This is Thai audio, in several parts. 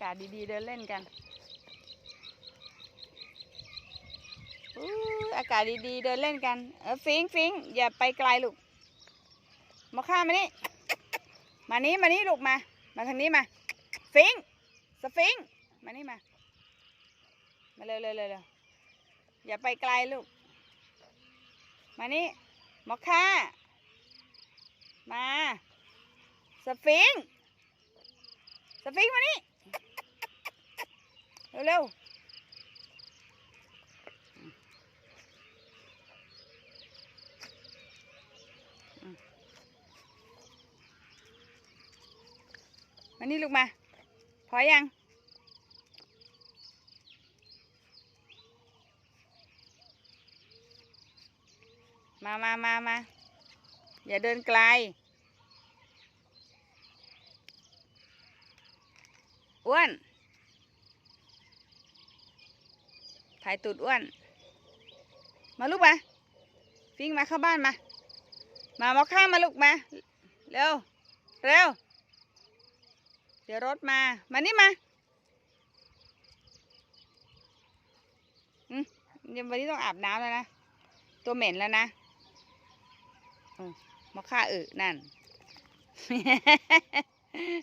ากาศดีๆ เดินเล่นกันอากาศดีๆ เดินเล่นกัน เออฟิงฟิงอย่าไปไกลลูก มาข้ามานี่ มานี้มานี้ลูกมา มาทางนี้มา ฟิง สฟิง มานี่มา มาเร็วเร็วเร็วเร็วอย่าไปไกลลูก มานี่มอค่า มา สฟิงค์สฟิงค์มานี่ เร็วมมานี่ลูกมา พอยัง มามามามาอย่าเดินไกล อ้วน ถ่ายตูดอ้วน มาลูกมาฟิงมาเข้าบ้านมา มามอข้ามาลูกมา เร็ว เร็ว เดี๋ยวรถมา มานี่มาอืมยววันนี้ต้องอาบน้ำแล้วนะ ตัวเหม็นแล้วนะมมอค่าอึนั่น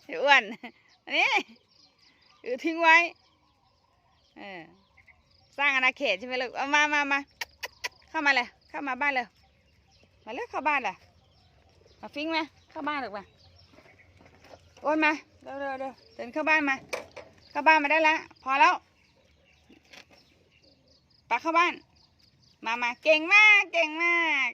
เดี๋ยอ้วน อันนี้อึทิ้งไว้ เออ สร้างอาณาเขตใช่ไหมลูกเอามามามาเข้ามาเลยเข้ามาบ้านเลยมาเลยเข้าบ้านเลยมาฟิงมาเข้าบ้านลูกมาโอนมาเร็วเร็วเร็วเดินเข้าบ้านมา เข้าบ้านมาได้แล้วพอแล้วปะเข้าบ้าน มามาเก่งมากเก่งมาก